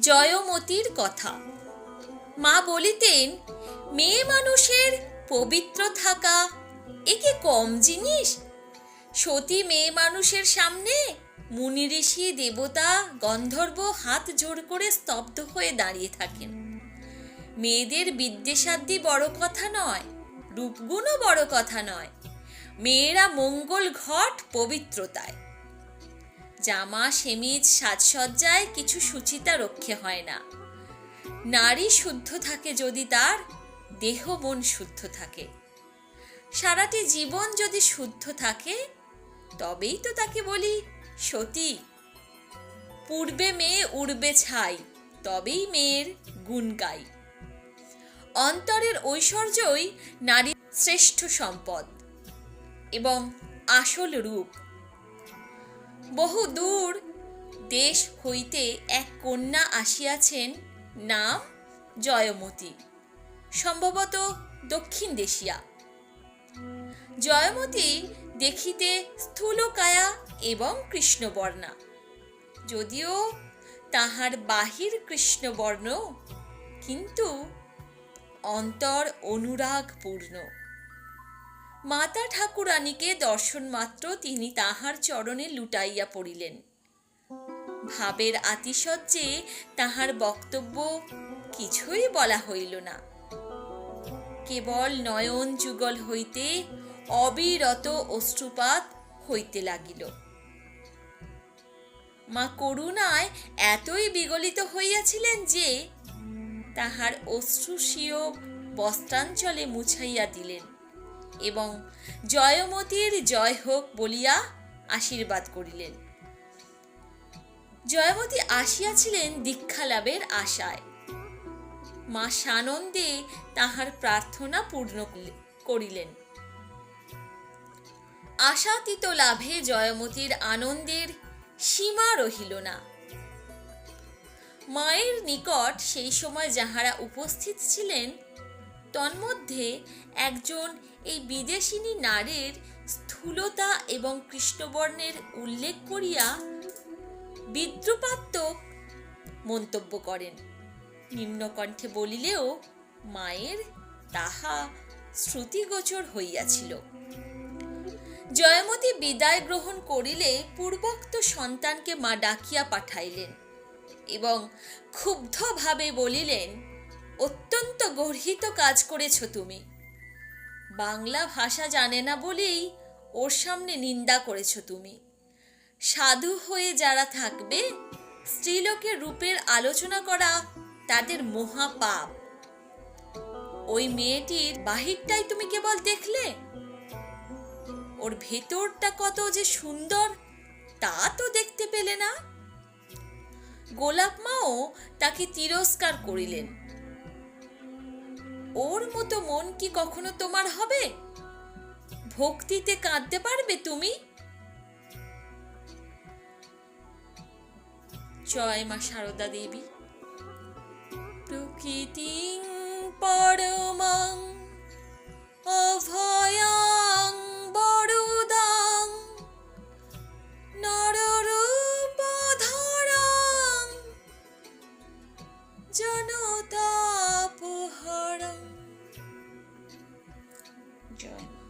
জয়মতীর কথা। মা বলিতেন, মেয়ে মানুষের পবিত্র থাকা, এ কি কম জিনিস? সতী মেয়ে মানুষের সামনে মুনি ঋষি দেবতা গন্ধর্ব হাত জোর করে স্তব্ধ হয়ে দাঁড়িয়ে থাকেন। মেয়েদের বিদ্যেসাধ্যি বড় কথা নয়, রূপগুণও বড় কথা নয়। মেয়েরা মঙ্গল ঘট পবিত্রতায়। জামা, সেমিজ, সাজসজ্জায় কিছু সুচিতা রক্ষে হয় না। নারী শুদ্ধ থাকে যদি তার, দেহ মন শুদ্ধ থাকে। সারাটি জীবন যদি শুদ্ধ থাকে, তবেই তো তাকে বলি সতী। পূর্বে মেয়ে উড়বে ছাই, তবেই মেয়ের গুণ গাই। অন্তরের ঐশ্বর্যই নারীর শ্রেষ্ঠ সম্পদ এবং আসল রূপ। বহু দূর দেশ হইতে এক কন্যা আসিয়াছেন, নাম জয়মতী, সম্ভবত দক্ষিণ দেশিয়া। জয়মতী দেখিতে স্থূলকায়া এবং কৃষ্ণবর্ণা, যদিও তাহার বাহির কৃষ্ণবর্ণ, কিন্তু অন্তর অনুরাগপূর্ণ। মাতা ঠাকুরানীকে দর্শন মাত্র তিনি তাহার চরণে লুটাইয়া পড়িলেন। ভাবের আতিশয্যে তাহার বক্তব্য কিছুই বলা হইল না। কেবল নয়ন যুগল হইতে অবিরত অশ্রুপাত হইতে লাগিল। মা করুণায় এতই বিগলিত হইয়াছিলেন যে তাহার অশ্রুসীয় বস্ত্রাঞ্চলে মুছাইয়া দিলেন। এবং জয়মতীর জয় হোক বলিয়া আশীর্বাদ করিলেন। জয়মতী আসিয়াছিলেন দীক্ষা লাভের আশায়। মা সানন্দে তাহার প্রার্থনা পূর্ণ করিলেন। আশাতীত লাভে জয়মতীর আনন্দের সীমা রহিল না। মায়ের নিকট সেই সময় যাহারা উপস্থিত ছিলেন তন্মধ্যে একজন এই বিদেশিনী নারীর স্থূলতা এবং কৃষ্ণবর্ণের উল্লেখ করিয়া বিদ্রুপাত্মক মন্তব্য করেন। নিম্নকণ্ঠে বলিলেও, মায়ের তাহা শ্রুতিগোচর হইয়াছিল। জয়মতী বিদায় গ্রহণ করিলে পূর্বোক্ত সন্তানকে মা ডাকিয়া পাঠাইলেন এবং ক্ষুব্ধভাবে বলিলেন অত্যন্ত গর্হিত কাজ করেছ তুমি। বাংলা ভাষা জানে না বলেই ওর সামনে নিন্দা করেছ তুমি। সাধু হয়ে যারা থাকবে স্ত্রীলোকের রূপের আলোচনা করা তাদের মহা পাপ ওই মেয়েটির বাহিরটাই তুমি কেবল দেখলে? ওর ভেতরটা কত যে সুন্দর, তা তো দেখতে পেলে না। গোলাপ মাও তাকে তিরস্কার করিলেন। ওর মতো মন কি কখনো তোমার হবে? ভক্তিতে কাঁদতে পারবে তুমি? জয় মা শারদা দেবী। প্রকৃতি পরমাং জনতাপহরং জয় মা